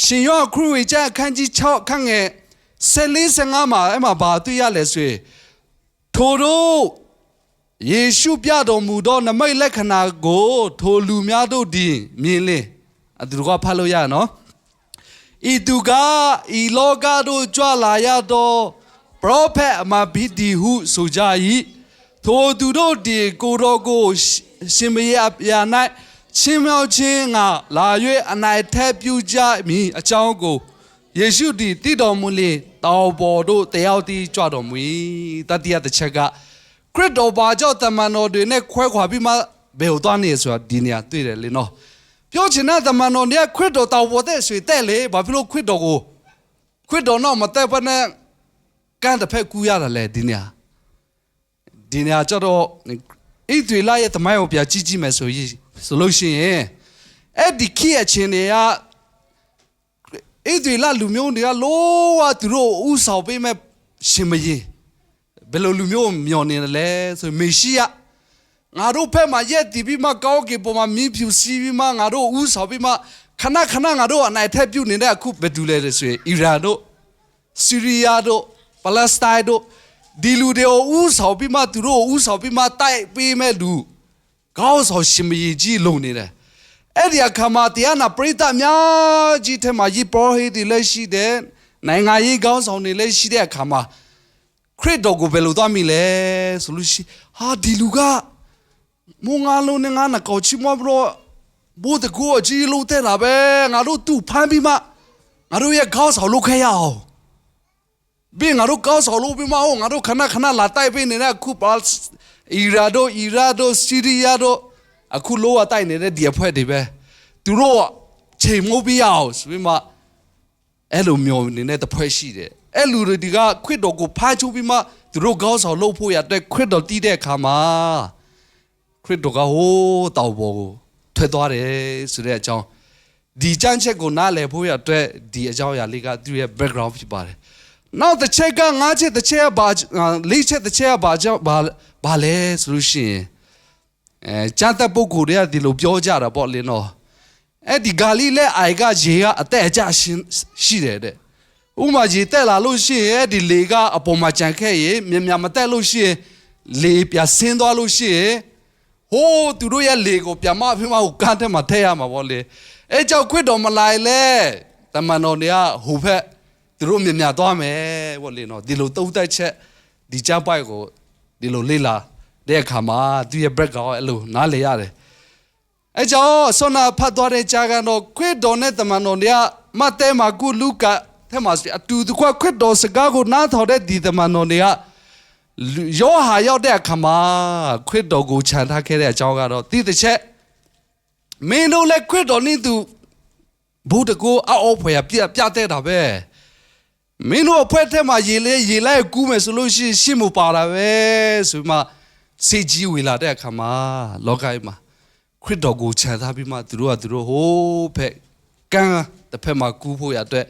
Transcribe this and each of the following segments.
ရှင်ယောခရစ်ဝင်ကျမ်းအခန်းကြီး6ခန်းငယ်14 15မှာအဲ့မှာဘာတွေ့ရလဲဆိုရင်ထိုတို့ယေရှုပြတော်မူသောနမိတ်လက္ခဏာကိုထိုလူများတို့ဒီမြင်လင်အတူတကွဖတ်လို့ရနော်ဤသူကဤလောကတို့ကြွလာရသောပရောဖက်အမဘိဒီဟုဆိုကြ၏ထိုသူတို့ဒီကိုတော်ကိုရှင်မရအပြာ၌ ချင်းမြောက်ခြင်းငါလာ၍အနိုင်ထက်ပြုကြမည်အကြောင်းကိုယေရှုဒီတည်တော်မူလေတောင်ပေါ်တို့တယောက်တည်းကြွတော်မူ၏တတိယတစ်ချက်ကခရစ်တော်ဘာကြောင့်တမန်တော်တွေနဲ့ခွဲခွာပြီးမှဘယ်ကိုသွားနေဆိုတာဒီနေရာတွေ့တယ်လေနော်ပြောချင်တဲ့တမန်တော်တွေကခရစ်တော်တောင်ပေါ်တဲ့ဆွေတဲ့လေဘာဖြစ်လို့ခရစ်တော်ကိုခရစ်တော်တော့မတက်ဘဲနဲ့ကန့်တစ်ဖက်ကူးရတာလေဒီနေရာဒီနေရာကျတော့ ဣသရေလရဲ့တမိုင်းကိုပြကြည့်ကြည့်မယ်ဆိုရင်ဆိုလို့ရှိရင်အဲ့ဒီခေတ်အချင်းတွေကဣသရေလလူမျိုးတွေကလောကသူတို့ဥဆောင်ပေးမဲ့ရှင်မကြီးဘယ်လိုလူမျိုးမျောနေတယ်လဲဆိုရင်မေရှိယငါတို့ဖက်မှာရက်တီးပြီးမှကောင်းကင်ပေါ်မှာမင်းဖြူစီးပြီးမှငါတို့ဥဆောင်ပြီးမှခဏခဏငါတို့အနိုင်ထက်ပြုတ်နေတဲ့အခုဘယ်သူလဲဆိုရင်အီရန်တို့ဆီးရီးယားတို့ပါလက်စတိုင်းတို့ ဒီလူတွေကိုဥဆောင်ပြီးမှသူတို့ဥဆောင်ပြီးမှတိုက်ပေးမဲ့လူကောင်းဆောင်ရှင်မကြီးကြီးလုံနေတယ်အဲ့ဒီအခါမှာတရားနာပရိသတ်အများကြီးထဲမှာယေပရောဟိတ်တွေလည်းရှိတယ်နိုင်ငံရေးကောင်းဆောင်တွေလည်းရှိတဲ့အခါမှာခရစ်တော်ကိုဘယ်လိုသွားမိလဲဆိုလို့ရှိဟာဒီလူကမုံငါလုံးနဲ့ငါနာကောချီမဘရောဘိုးတကူအကြီးလို့တဲ့တာပဲငါတို့သူ့ဖမ်းပြီးမှငါတို့ရဲ့ကောင်းဆောင်လုပ်ခဲ့ရအောင် ဘင်းငါတို့ကောင်းဆောင်လို့ပြီးမအောင်ငါတို့ခဏခဏလာတိုက်ပေးနေတဲ့အခုပါအီရာတို့အီရာတို့ဆီးရီးယားတို့အခုလောကတိုက်နေတဲ့ဒီအဖွဲ့တွေပဲသူတို့ကချိန်မိုးပြရအောင်ဆိုပြီးမှအဲ့လိုမျိုးနေတဲ့တစ်ဖွဲ့ရှိတယ်အဲ့လူတွေဒီကခွစ်တော်ကိုဖားချိုးပြီးမှသူတို့ကောင်းဆောင်လုပ်ဖို့ရတဲ့ခွစ်တော်တီးတဲ့အခါမှာခရစ်တော်ကဟိုးတောက်ပေါ်ကိုထွက်သွားတယ်ဆိုတဲ့အကြောင်းဒီကြမ်းချက်ကိုနားလည်ဖို့ရတဲ့ဒီအကြောင်းအရာလေးကသူ့ရဲ့ background ဖြစ်ပါတယ် နောက်တစ်ချက်ကငါးချက်တစ်ချက်ကဘာအာလေးချက်တစ်ချက်ကဘာကြောင့်ဘာဘာလဲဆိုလို့ရှိရင်အဲကျန်တဲ့ပုဂ္ဂိုလ်တွေကဒီလိုပြောကြတာပေါ့လင်းတော့အဲ့ဒီဂါလိလဲအိုင်ကရေကအသက်အကျရှင်ရှိတယ်တဲ့ဥမာရေတက်လာလို့ရှိရင်အဲ့ဒီလေကအပေါ်မှာကြံခဲ့ရင်မြန်မြန်မတက်လို့ရှိရင်လေပြဆင်းသွားလို့ရှိရင်ဟိုးသူတို့ရဲ့လေကိုပြန်မဖိမကိုကန်းထဲမှာထည့်ရမှာပေါ့လေအဲ့ကြောင့်ခွတ်တော်မလိုက်လဲတမန်တော်တွေကဟိုဖက် သူတို့မြင်မြသွားမယ်ပေါ့လေနော်ဒီလိုတုံးတက်ချက်ဒီကြပိုက်ကိုဒီလိုလေ့လာတဲ့အခါမှာသူရဲ့ background အဲ့လိုနားလေရတယ်အဲကြောင့်ဆွမ်းနာဖတ်သွားတဲ့ကြာကတော့ခွတ်တော်နဲ့တမန်တော်တွေကမတ်တဲမှာကုလူကာထဲမှာအတူတကွခွတ်တော်စကားကိုနားထောင်တဲ့ဒီတမန်တော်တွေကယောဟာရောက်တဲ့အခါမှာခွတ်တော်ကိုခြံထားခဲ့တဲ့အကြောင်းကတော့တိတစ်ချက်မင်းတို့လည်းခွတ်တော်နဲ့သူဘုဒ္ဓကိုအောက်ဖွယ်ပြပြတဲ့တာပဲ မင်းတို့အဖွဲ့ထဲမှာရေလဲရေလိုက်ကူးမယ်ဆိုလို့ရှိရင်ရှင်းမပါတာပဲဆိုမှစိတ်ကြီးဝေလာတဲ့အခါမှာလောကကြီးမှာခရစ်တော်ကိုခြံထားပြီးမှသူတို့ကသူတို့ဟိုးဖက်ကန်းတစ်ဖက်မှာကူးဖို့ရအတွက်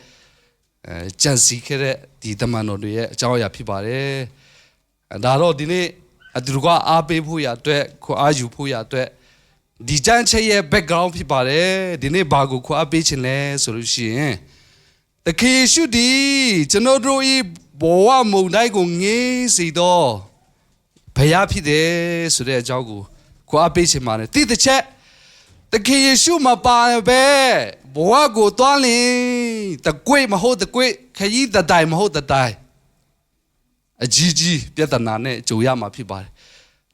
အဲကြံစီခဲ့တဲ့ဒီတမန်တော်တွေရဲ့အကြောင်းအရာဖြစ်ပါတယ်အဲဒါတော့ဒီနေ့အတူတကွအားပေးဖို့ရအတွက်ခွန်အားယူဖို့ရအတွက်ဒီကြမ်းချက်ရဲ့ background ဖြစ်ပါတယ်ဒီနေ့ဘာကိုခွန်အားပေးခြင်းလဲဆိုလို့ရှိရင် တခေရှုဒီကျွန်တော်တို့ဤဘဝမုန်တိုင်းကိုငေးစီတော့ဘုရားဖြစ်တယ်ဆိုတဲ့အကြောင်းကိုကိုအပေးချင်ပါတယ်တိတစ်ချက်တခေယေရှုမပါပဲဘဝကိုတွားလင်တကွေ့မဟုတ်တကွေ့ခရီးတတိုင်မဟုတ်တတိုင်အကြီးကြီးပြဿနာနဲ့ကြုံရမှာဖြစ်ပါတယ်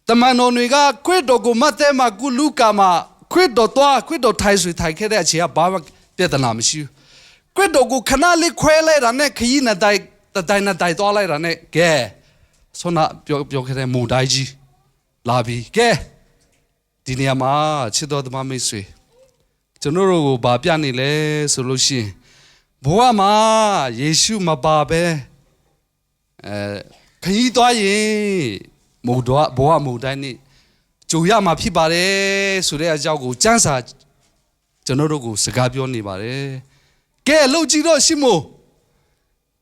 တမန်တော်တွေကခွတ်တော်ကိုမတ်တဲမှာကုလူကာမှာခွတ်တော်တွားခွတ်တော်ထိုင်ဆွေထိုင်ခဲ့တဲ့အချိန်ကဘာမှပြဿနာမရှိဘူး ကွတ်တော့ကိုခဏလေးခွဲလိုက်တာနဲ့ခရီးနဲ့တိုင်တိုင်နဲ့တိုင်သွားလိုက်တာနဲ့ကဲဆွမ်းပြောပြောခဲ့တဲ့မူတိုင်းကြီးလာပြီကဲဒီနေရာမှာချစ်တော်သမားမိတ်ဆွေကျွန်တော်တို့ကိုဗာပြနေလဲဆိုလို့ရှိရင်ဘဝမှာယေရှုမပါပဲအဲခရီးသွားရင်မူတော့ဘဝမူတိုင်းနေကြုံရမှာဖြစ်ပါတယ်ဆိုတဲ့အကြောင်းကိုစံစာကျွန်တော်တို့ကိုစကားပြောနေပါတယ် ကဲလှုပ်ကြည့်တော့ရှမို့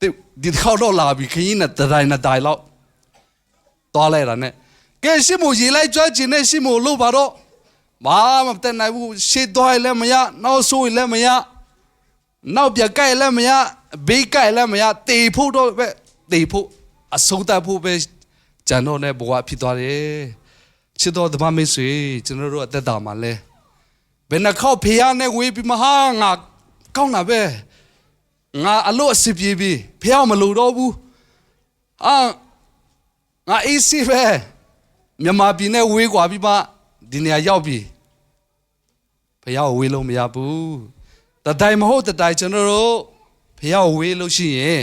ဒီဒီခေါက်တော့လာပြီခရင်နဲ့တတိုင်းနဲ့တိုင်လောက်သွားလိုက်တာနဲ့ကဲရှမို့ရေလိုက်ကြွချင်တဲ့ရှမို့လို့ပါတော့ဘာမှမတက်နိုင်ဘူးရှေ့သွားရင်လည်းမရနောက်ဆိုရင်လည်းမရနောက်ပြကြိုက်လည်းမရဘေးကြိုက်လည်းမရတေဖို့တော့ပဲတေဖို့အဆုံးသတ်ဖို့ပဲဂျန်တော့နဲ့ဘဝဖြစ်သွားတယ်ချစ်တော်ဓမ္မမိတ်ဆွေကျွန်တော်တို့အသက်တာမှာလဲဘယ်နှခေါက်ဖေရနဲ့ဝေးပြီးမဟာငါ ကောင်းတာပဲငါအလို့အစစ်ပြေးပြီးဖေရမလို့တော့ဘူးအာငါအေးစီပဲမြန်မာပြည်နဲ့ဝေးกว่าပြီးမှဒီနေရာရောက်ပြီဖះကိုဝေးလို့မရဘူးတတိုင်မဟုတ်တတိုင်ကျွန်တော်တို့ဖះကိုဝေးလို့ရှိရင်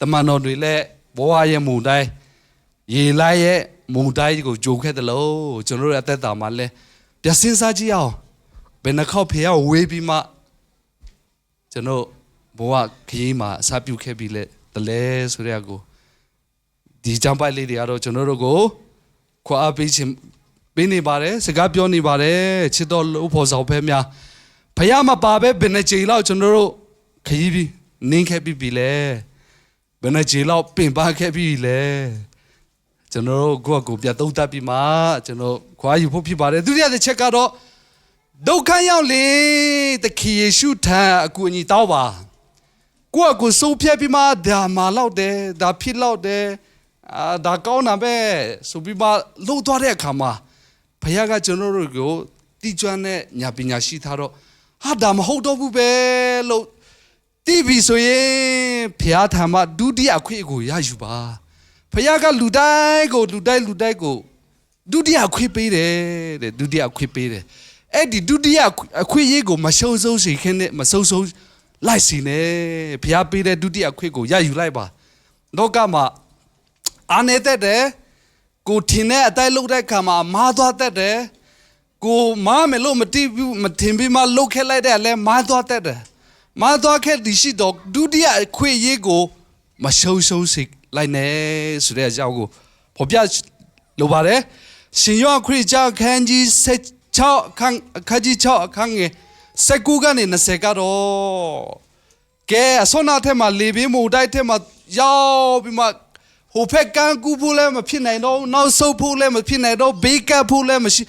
တမန်တော်တွေလည်းဘဝရဲ့မူတိုင်းရေလိုက်ရဲ့မူတိုင်းကိုကြိုခဲ့တယ်လို့ကျွန်တော်တို့ရဲ့အသက်တာမှာလဲပြစင်းစားကြည့်အောင်ဘယ်နှခေါက်ဖះကိုဝေးပြီးမှ ကျွန်တော်ဘဝခရီးမှာအစာပြုတ်ခဲ့ပြီလေတလဲဆိုတဲ့အကိုဒီကြောင်ပိုက်လေးတွေကတော့ကျွန်တော်တို့ကိုခွာအားပေးခြင်းပေးနေပါတယ်စကားပြောနေပါတယ်ချစ်တော်လို့ဖို့ဆောင်ဖဲများဖယားမပါပဲဘယ်နှချိန်လောက်ကျွန်တော်တို့ခရီးပြီးနင်းခဲ့ပြီးပြီလေဘယ်နှချိန်လောက်ပင်ပခဲ့ပြီးပြီလေကျွန်တော်တို့ကိုယ့်အကိုပြတ်သုံးတတ်ပြီးမှကျွန်တော်ခွာယူဖို့ဖြစ်ပါတယ်ဒုတိယတစ်ချက်ကတော့ ဒုက္ခရောက်လေတခင်ယေရှုထံအကူအညီတောင်းပါကိုယ့်အကိုစိုးဖြတ်ပြီးမှဒါမာလောက်တယ်ဒါဖြစ်လောက်တယ်အာဒါကောင်းတာပဲဆိုပြီးမှလှုပ်သွားတဲ့အခါမှာဘုရားကကျွန်တော်တို့ကိုတိကျွမ်းတဲ့ညာပညာရှိထားတော့ဟာဒါမဟုတ်တော့ဘူးပဲလို့တိပြီဆိုရင်ဘုရားထံမှာဒုတိယအခွင့်အကိုရယူပါဘုရားကလူတိုင်းကိုလူတိုင်းလူတိုင်းကိုဒုတိယအခွင့်ပေးတယ်တဲ့ဒုတိယအခွင့်ပေးတယ် အဲ့ဒီဒုတိယအခွင့်အရေးကိုမရှုံးဆုံးစေခင်းနဲ့မဆုံးဆုံးလိုက်စီနေဘုရားပေးတဲ့ဒုတိယခွင့်ကိုရယူလိုက်ပါလောကမှာအာနေတတ်တယ်ကိုထင်တဲ့အတိုင်းလုပ်တဲ့ခါမှာမာသွားတတ်တယ်ကိုမားမယ်လို့မတိဘူးမထင်ပြီးမှလုပ်ခဲ့လိုက်တဲ့လဲမာသွားတတ်တယ်မာသွားခဲ့ဒီရှိတော့ဒုတိယခွင့်ရေးကိုမရှုံးရှုံးစိလိုက်နေဆိုတဲ့အကြောင်းကိုဖော်ပြလိုပါတယ်ရှင်ယောခရစ်ကြောင့်ခန်းကြီး 16ခန်းခန်းကြီး6အခန်းငယ်19ကနေ20ကတော့ကဲအစောနာထဲမှာလေပင်မူတိုက်ထဲမှာရောက်ပြီးမှဟိုဖက်ကန်းကူဖို့လည်းမဖြစ်နိုင်တော့နောက်ဆုတ်ဖို့လည်းမဖြစ်နိုင်တော့ဘေးကပ်ဖို့လည်းမရှိ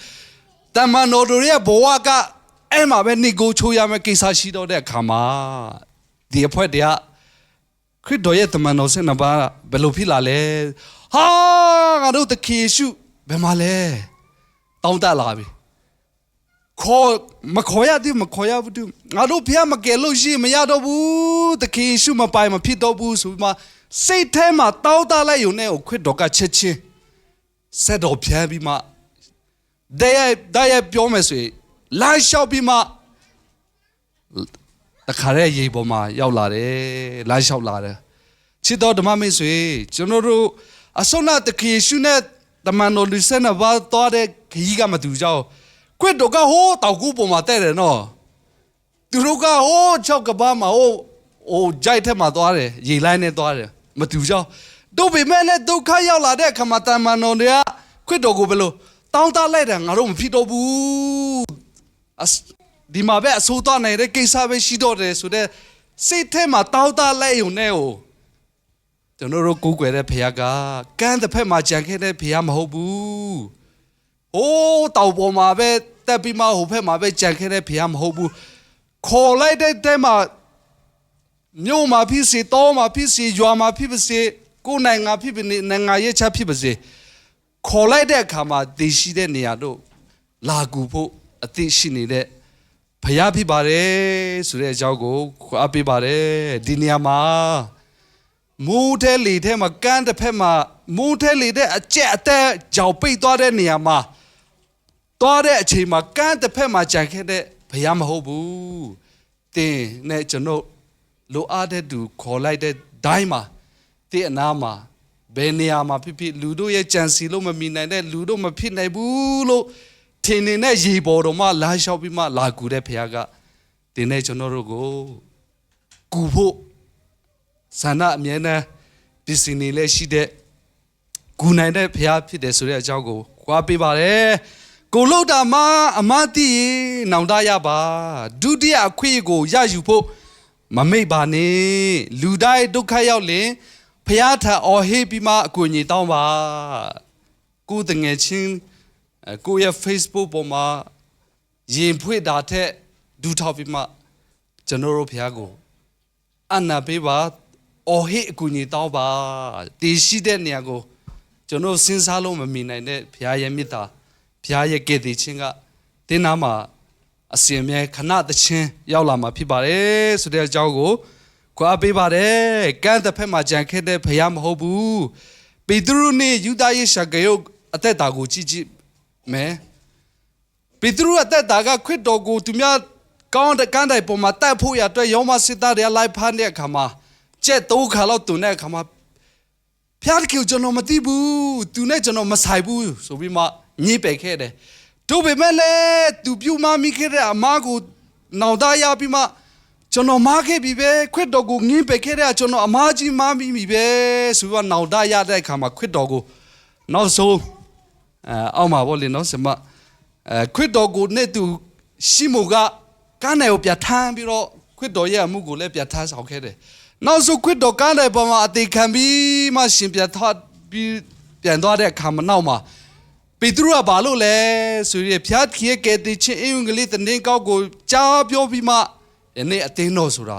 တမန်တော်တို့ရဲ့ဘဝကအဲ့မှာပဲနေကိုချိုးရမယ့်ကိစ္စရှိတော့တဲ့အခါမှာဒီအဖွဲတည်းကခရစ်တော်ရဲ့တမန်တော်စင်နပါဘယ်လိုဖြစ်လာလဲဟာငါတို့တခင်ယေရှုဘယ်မှာလဲတောင်းတလာပြီ ခေါ်မခေါ်ရသေးမခေါ်ရဘူးတူငါတို့ဖះမကယ်လို့ရှိရင်မရတော့ဘူးတခင်ယေရှုမပိုင်မဖြစ်တော့ဘူးဆိုပြီးမှစိတ်ထဲမှာတောင်းတလိုက်ရုံနဲ့ကိုခွတ်တော်ကချက်ချင်းဆက်တော်ဖြန်းပြီးမှဒဲရဒဲရပြောမယ်ဆိုရင်လာလျှောက်ပြီးမှတခါရဲရေပေါ်မှာရောက်လာတယ်လာလျှောက်လာတယ်ချစ်တော်ဓမ္မမိတ်ဆွေကျွန်တော်တို့အစုံနာတခင်ယေရှုနဲ့တမန်တော်လူဆက်နှစ်ပါးသွားတဲ့ခရီးကမတူကြဘူး ကွတ်တော့ကဟိုးတောက်ကူပေါ်မှာတဲ့တယ်နော်သူတို့ကဟိုးချောက်ကပါမှာဟိုးဟိုဂျိုက်ထက်မှာသွားတယ်ရေလိုင်းနဲ့သွားတယ်မတူကြောင်းတို့ပေမဲ့လည်းဒုက္ခရောက်လာတဲ့အခါမှာတမန်တော်တွေကခွတ်တော်ကိုဘယ်လိုတောင်းတလိုက်တယ်ငါတို့မဖြစ်တော့ဘူးအစဒီမှာပဲအဆိုးသွားနေတဲ့ကိစ္စပဲရှိတော့တယ်ဆိုတော့စိတ်ထဲမှာတောင်းတလိုက်ုံနဲ့ဟိုကျွန်တော်တို့ကိုးကွယ်တဲ့ဖခင်ကကမ်းတစ်ဖက်မှာကြံခဲ့တဲ့ဖခင်မဟုတ်ဘူး။ အိုးတောက်ပေါ်မှာပဲတက်ပြီးမှဟိုဘက်မှာပဲကြံခဲ့တဲ့ဖေကမဟုတ်ဘူး။ခေါ်လိုက်တဲ့တဲမှာမြို့မှာဖြစ်စီတောမှာဖြစ်စီရွာမှာဖြစ်ပါစေကိုယ်နိုင်ငံဖြစ်ပါနေနိုင်ငံရဲ့ချက်ဖြစ်ပါစေခေါ်လိုက်တဲ့အခါမှာတည်ရှိတဲ့နေရာတို့လာကူဖို့အသိရှိနေတဲ့ဖျားဖြစ်ပါတယ်ဆိုတဲ့အကြောင်းကိုခွာပေးပါတယ်ဒီနေရာမှာမူးတဲ့လေထဲမှာကန်းတစ်ဖက်မှာမူးတဲ့လေတဲ့အကျက်အသက်ကြောင်ပိတ်သွားတဲ့နေရာမှာ သွားတဲ့အချိန်မှာကန်းတစ်ဖက်မှာကြံခဲ့တဲ့ဘုရားမဟုတ်ဘူးတင်းနဲ့ကျွန်တော်လိုအားတဲ့သူခေါ်လိုက်တဲ့ဒိုင်းမှာတင်းအနာမှာဘယ်နေရာမှာဖြစ်ဖြစ်လူတို့ရဲ့ကြံစီလို့မမီနိုင်တဲ့လူတို့မဖြစ်နိုင်ဘူးလို့ထင်နေတဲ့ရေပေါ်တော်မှာလာလျှောက်ပြီးမှလာကူတဲ့ဘုရားကတင်းနဲ့ကျွန်တော်တို့ကိုကူဖို့ဆန္ဒအမြဲတမ်းဒီစင်နေလဲရှိတဲ့ဂူနိုင်တဲ့ဖျားဖြစ်တယ်ဆိုတဲ့အကြောင်းကိုခွာပေးပါတယ် ကိုလုတ်တာမှာအမတိရေနောင်တရပါဒုတိယအခွင့်ကိုရယူဖို့မမိတ်ပါနဲ့လူတိုင်းဒုက္ခရောက်လင်ဖျားထအော်ဟေးပြီးမှအကူအညီတောင်းပါကိုယ်တငယ်ချင်းအဲကိုယ့်ရဲ့ Facebook ပေါ်မှာရင်ဖွင့်တာထက်ဒူထောက်ပြီးမှကျွန်တော်တို့ဖျားကိုအနာပေးပါအော်ဟစ်အကူအညီတောင်းပါတည်ရှိတဲ့နေရာကိုကျွန်တော်စဉ်းစားလို့မမီနိုင်တဲ့ဘုရားရဲ့မေတ္တာ ဘုရားရဲ့ကယ်တင်ခြင်းကတင်းနာမှာအစဉ်အမြဲခဏတစ်ချင်းရောက်လာမှာဖြစ်ပါတယ်ဆိုတဲ့အကြောင်းကိုခွာပေးပါတယ်ကန့်တစ်ဖက်မှာကြံခဲ့တဲ့ဘုရားမဟုတ်ဘူးပေတရုနဲ့ယူဒရဲ့ရှာကယုတ်အသက်တာကိုကြည့်ကြည့်မယ်ပေတရုအသက်တာကခရစ်တော်ကိုသူများကောင်းတဲ့ကမ်းတိုင်ပေါ်မှာတက်ဖို့ရအတွက်ယောမစစ်သားတွေလိုက်ဖမ်းတဲ့အခါမှာကျက်တော့ခါလောက်တုန်တဲ့အခါမှာဖျားတခင်ကျွန်တော်မသိဘူးသူနဲ့ကျွန်တော်မဆိုင်ဘူးဆိုပြီးမှ ညှိပယ်ခဲ့တယ်တို့ပေမဲ့လည်းသူပြုမမိခဲ့တဲ့အမားကိုနောင်တရပြီးမှကျွန်တော်မားခဲ့ပြီပဲခရစ်တော်ကိုငင်းပယ်ခဲ့တဲ့ကျွန်တော်အမားကြီးမားမိပြီပဲဆိုပြီးမှနောင်တရတဲ့အခါမှာခရစ်တော်ကိုနောက်ဆုံးအဲအောက်မှာပေါ့လေနော်စမအဲခရစ်တော်ကိုနဲ့သူရှိမိုကကမ်းနယ်ကိုပြဋ္ဌာန်းပြီးတော့ခရစ်တော်ရဲ့အမှုကိုလည်းပြဋ္ဌာန်းဆောင်ခဲ့တယ်။နောက်ဆုံးခရစ်တော်ကမ်းနယ်ပေါ်မှာအသေးခံပြီးမှရှင်ပြထပြီးပြန်သွားတဲ့အခါမှာနောက်မှာ ပေတရုကဘာလို့လဲဆိုရဖျားခီရဲ့ကဲတိချင်းအင်္ဂလိပ်တည်ကောက်ကိုကြားပြောပြီးမှယနေ့အသင်းတော်ဆိုတာ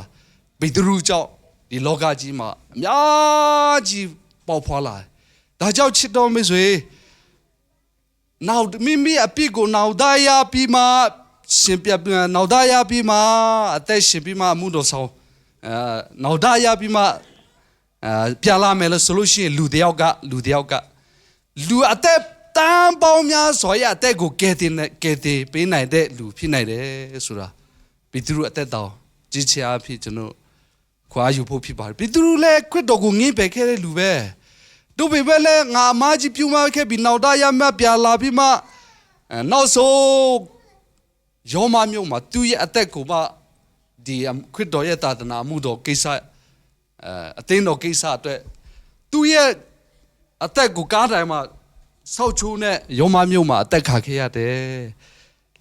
ပေတရုကြောင့်ဒီလောကကြီးမှာအများကြီးပေါက်ဖွာလာတယ်။ဒါကြောင့်ချစ်တော်မိတ်ဆွေနောက်မိမိအပြစ်ကိုနောက်သားရပြီးမှရှင်ပြပြန်နောက်သားရပြီးမှအသက်ရှင်ပြီးမှအမှုတော်ဆောင်အဲနောက်သားရပြီးမှအဲပြန်လာမယ်လို့ဆိုလို့ရှိရင်လူတစ်ယောက်ကလူတစ်ယောက်ကလူအသက် တန်ပေါင်းများစွာရအသက်ကိုကယ်တင်တဲ့ကယ်တင်ပေးနိုင်တဲ့လူဖြစ်နိုင်တယ်ဆိုတာဘီသူတို့အသက်တောင်ကြီးချာအဖြစ်ကျွန်တော်ခွာယူဖို့ဖြစ်ပါတယ်ဘီသူတို့လည်းခွတ်တော်ကိုငင်းပယ်ခဲ့တဲ့လူပဲတို့ပေပဲလဲငါအမကြီးပြုမခဲ့ပြီးနောက်သားရမှပြန်လာပြီးမှအဲနောက်ဆုံးယောမမြို့မှာသူ့ရဲ့အသက်ကိုမှဒီခွတ်တော်ရဲ့တာသနာမှုတော်ကိစ္စအဲအသင်းတော်ကိစ္စအတွက်သူ့ရဲ့အသက်ကိုကားတိုင်းမှာ ဆောက်ချိုးနဲ့ယောမမြို့မှာအသက်ခါခဲ့ရတယ်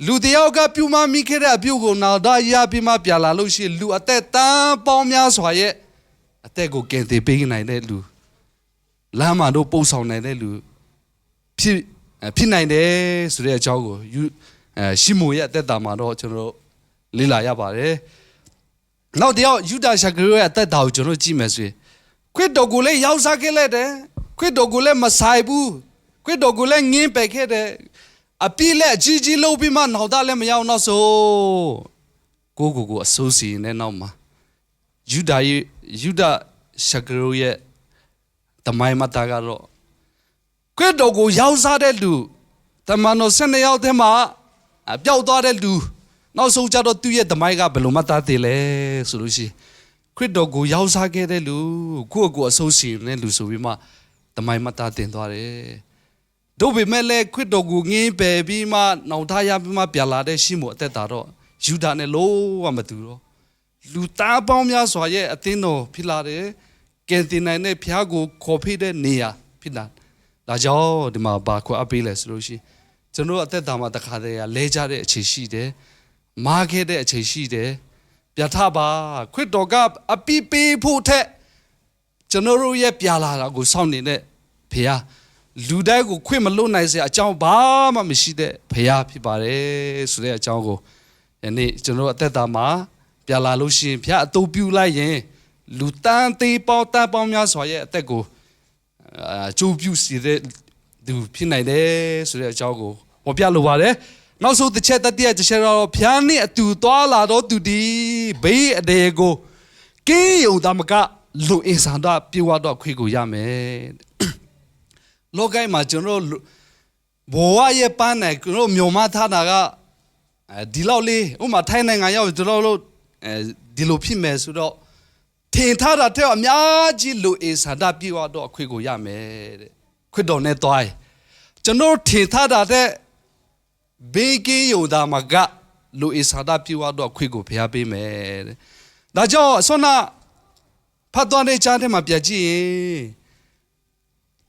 လူတယောက်ကပြုမမိခဲ့တဲ့အပြုတ်ကိုနောက်သားရပြီးမှပြန်လာလို့ရှိရင်လူအသက်တန်းပေါင်းများစွာရဲ့အသက်ကိုကင်သေးပေးနိုင်တဲ့လူလမ်းမှာတို့ပို့ဆောင်နိုင်တဲ့လူဖြစ်အဲဖြစ်နိုင်တယ်ဆိုတဲ့အကြောင်းကိုယူအဲရှီမိုရဲ့အသက်တာမှာတော့ကျွန်တော်တို့လေ့လာရပါတယ်နောက်တစ်ယောက်ယူဒာရှာဂရိုရဲ့အသက်တာကိုကျွန်တော်တို့ကြည့်မယ်ဆိုရင်ခွစ်တော်ကိုလည်းရောက်စားခဲ့လိုက်တယ်ခွစ်တော်ကိုလည်းမဆိုင်ဘူး ခွစ်တော်ကိုလည်းငင်းပယ်ခဲ့တယ်အပြစ်လည်းအကြီးကြီးလုပ်ပြီးမှနောက်သားလည်းမရောက်တော့ဆိုကိုကိုကိုအစိုးစီနဲ့နောက်မှာယူဒာရဲ့ယူဒာရှာဂရိုရဲ့တမိုင်းမတာကတော့ခွစ်တော်ကိုရောက်စားတဲ့လူတမန်တော်၁၂ယောက်တည်းမှာအပျောက်သွားတဲ့လူနောက်ဆုံးကြတော့သူ့ရဲ့တမိုင်းကဘယ်လိုမှတ်သားသေးလဲဆိုလို့ရှိရင်ခရစ်တော်ကိုရောက်စားခဲ့တဲ့လူကိုယ့်ကိုယ်အစိုးစီနဲ့လူဆိုပြီးမှတမိုင်းမှတ်သားတင်သွားတယ် တို့ပေမဲ့လည်းခရစ်တော်ကိုငင်းပယ်ပြီးမှနောက်ထားရပြီးမှပြန်လာတဲ့ရှိမို့အသက်တာတော့ယူဒာနဲ့လုံးဝမတူတော့လူသားပေါင်းများစွာရဲ့အသင်းတော်ဖြစ်လာတယ်ကယ်တင်နိုင်တဲ့ဖျားကိုခေါ်ဖိတဲ့နေရာဖြစ်လာဒါကြောင့်ဒီမှာဘာခွအပေးလဲဆိုလို့ရှိရင်ကျွန်တော်တို့အသက်တာမှာတခါတည်းကလဲကြတဲ့အခြေရှိတယ်။မားခဲ့တဲ့အခြေရှိတယ်။ပြထပါခရစ်တော်ကအပိပေးဖို့ထက်ကျွန်တော်တို့ရဲ့ပြလာတာကိုစောင့်နေတဲ့ဖခင် လူတိုင်းကိုခွင့်မလွတ်နိုင်စေအကြောင်းဘာမှမရှိတဲ့ဖခင်ဖြစ်ပါတယ်ဆိုတဲ့အကြောင်းကိုယနေ့ကျွန်တော်တို့အသက်တာမှာပြလာလို့ရှိရင်ဖခင်အတူပြုလိုက်ရင်လူတန်းသေးပေါင်းတန်းပေါင်းများစွာရဲ့အသက်ကိုအာကြိုးပြုစီတဲ့သူဖြစ်နိုင်တယ်ဆိုတဲ့အကြောင်းကိုဟောပြလိုပါတယ်။နောက်ဆုံးတစ်ချက်တတိယတစ်ချက်တော့ဖျားနဲ့အတူသွားလာတော့သူဒီဘေးအဒေကိုကင်းယုံသမကလူအင်ဆန်တော့ပြေဝတော့ခွေကိုရမယ်။ လောကီမှာကျွန်တော်တို့ဘဝရဲ့ပန်းနဲ့ကျွန်တော်မြို့မထားတာကအဲဒီလောက်လေးဥမာထိုင်းနိုင်ငံရောက်ကျွန်တော်တို့အဲဒီလိုဖြစ်မယ်ဆိုတော့ထင်ထားတာတဲ့အများကြီးလူအင်ဆန်တော့ပြေဝတော့ခွေကိုရမယ်တဲ့။ခွတ်တော်နဲ့တွားကျွန်တော်ထင်ထားတာတဲ့ဘေးကင်းယုံသားမှာကလူအစာဒပြေဝတော့ခွေကိုဖျားပေးမယ်တဲ့ဒါကြောင့်ဆွမ်းဖတ်တော်တဲ့ချမ်းထဲမှာပြကြည့်ရင်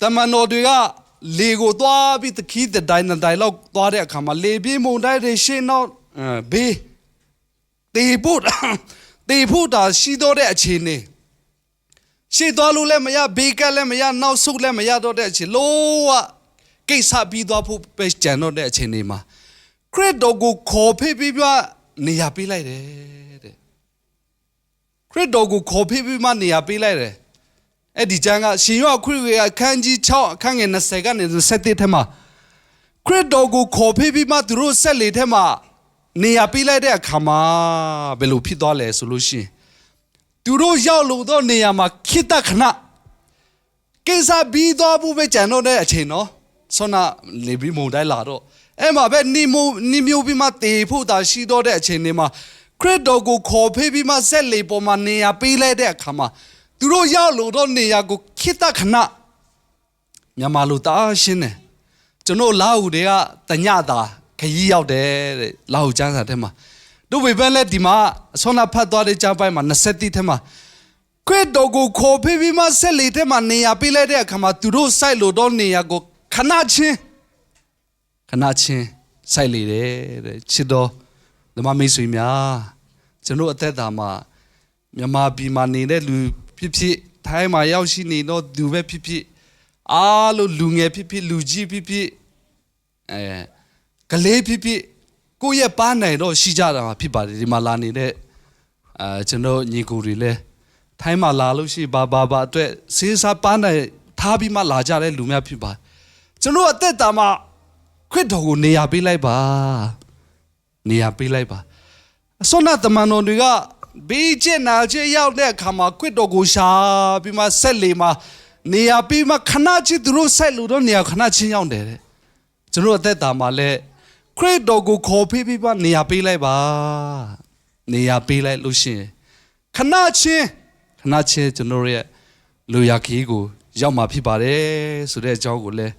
တမန်တော်တွေကလေကိုသွားပြီးတခီးတဲ့တိုင်းတိုင်းလောက်သွားတဲ့အခါမှာလေပြေးမုန်တိုင်းတွေရှင်းတော့ဘေးတေဖို့တေဖို့တာရှိတော့တဲ့အခြေအနေရှေ့သွားလို့လည်းမရဘေးကလည်းမရနောက်ဆုတ်လည်းမရတော့တဲ့အချိန်လုံးဝကိစ္စပြီးသွားဖို့ပဲကြံတော့တဲ့အချိန်တွေမှာခရစ်တော်ကိုခေါ်ဖိပြီးပြနေရာပေးလိုက်တယ်တဲ့ခခရစ်တော်ကိုခေါ်ဖိပြီးမှနေရာပေးလိုက်တယ် အဲ့ဒီကျမ်းကရှင်ယောခရစ်ရဲ့အခန်းကြီး6အခန်းငယ်20ကနေ21ထဲမှာခရစ်တော်ကိုခေါ်ဖိပြီးမှသူတို့ဆက်လေထဲမှာနေရာပေးလိုက်တဲ့အခါမှာဘယ်လိုဖြစ်သွားလဲဆိုလို့ရှိရင်သူတို့ရောက်လို့တော့နေရာမှာခိတ္တခဏကိစ္စပြီးသွားဖို့ပဲကြံတော့တဲ့အချိန်နော်ဆွမ်းနာလေပြီးမုန်တိုင်းလာတော့အဲ့မှာပဲနိမိုနိမျိုးပြီးမှတေဖို့တာရှိတော့တဲ့အချိန်တွေမှာခရစ်တော်ကိုခေါ်ဖေးပြီးမှဆက်လေပေါ်မှာနေရာပေးလိုက်တဲ့အခါမှာ သူတို့ရောက်လို့တော့နေရာကိုခိတ္တခဏမြန်မာလိုတားရှင်းတယ်ကျွန်တော်လာဟုတွေကတညတာခရီးရောက်တယ်တဲ့လာဟုကျမ်းစာထဲမှာတို့ဝေဘန်လက်ဒီမှာအစောနာဖတ်သွားတဲ့ကြားပိုင်းမှာ20ထဲမှာခရစ်တော်ကိုခေါ်ဖေးပြီးမှဆက်လေထဲမှာနေရာပေးလိုက်တဲ့အခါမှာသူတို့စိုက်လို့တော့နေရာကိုခဏချင်းခဏချင်းစိုက်လေတယ်တဲ့ချစ်တော်ဓမ္မမိတ်ဆွေများကျွန်တော်အသက်တာမှာမြန်မာပြည်မှာနေတဲ့လူ ဖြစ်ဖြစ်ထိုင်းမှာရောက်ရှိနေတော့သူပဲဖြစ်ဖြစ်အားလို့လူငယ်ဖြစ်ဖြစ်လူကြီးဖြစ်ဖြစ်အဲကလေးဖြစ်ဖြစ်ကိုယ့်ရဲ့ပန်းနိုင်တော့ရှိကြတာမှာဖြစ်ပါတယ်ဒီမှာလာနေတဲ့အဲကျွန်တော်ညီကိုတွေလည်းထိုင်းမှာလာလို့ရှိရင်ဘာဘာဘာအတွက်စေးစားပန်းနိုင်ထားပြီးမှလာကြတဲ့လူများဖြစ်ပါတယ်ကျွန်တော်အသက်တာမှာခရစ်တော်ကိုနေရာပေးလိုက်ပါနေရာပေးလိုက်ပါအစောနာတမန်တော်တွေက ဘေးကျက်နာကျက်ရောက်တဲ့အခါမှာခရစ်တော်ကိုရှာပြီးမှဆက်လေမှာနေရာပြီးမှခဏချင်းသူတို့ဆက်လို့တော့နေရာခဏချင်းရောက်တယ်တဲ့ကျွန်တော်အသက်တာမှာလည်းခရစ်တော်ကိုခေါ်ဖေးပြီးမှနေရာပေးလိုက်ပါနေရာပေးလိုက်လို့ရှိရင်ခဏချင်းခဏချင်းကျွန်တော်ရဲ့လူရခီးကိုရောက်มาဖြစ်ပါတယ်ဆိုတဲ့အကြောင်းကိုလည်း